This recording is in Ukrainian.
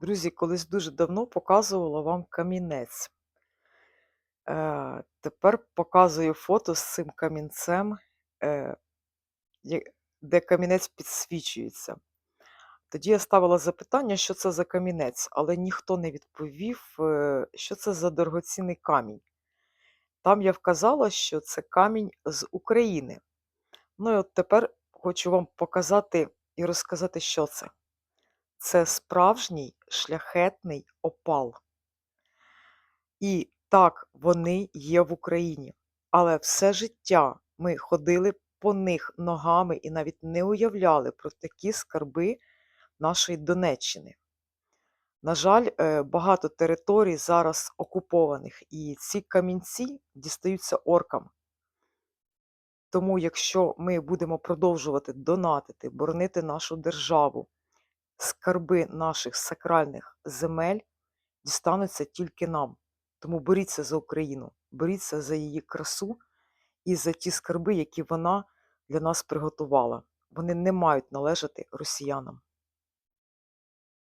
Друзі, колись дуже давно показувала вам камінець. Е, тепер показую фото з цим камінцем, е, де камінець підсвічується. Тоді я ставила запитання, що це за камінець, але ніхто не відповів, е, що це за дорогоцінний камінь. Там я вказала, що це камінь з України. Ну і от тепер хочу вам показати і розказати, що це. Це справжній шляхетний опал. І так, вони є в Україні. Але все життя ми ходили по них ногами і навіть не уявляли про такі скарби нашої Донеччини. На жаль, е, багато територій зараз окупованих, і ці камінці дістаються оркам. Тому, якщо ми будемо продовжувати донатити, боронити нашу державу, скарби наших сакральних земель дістануться тільки нам. Тому боріться за Україну, боріться за її красу і за ті скарби, які вона для нас приготувала. Вони не мають належати росіянам.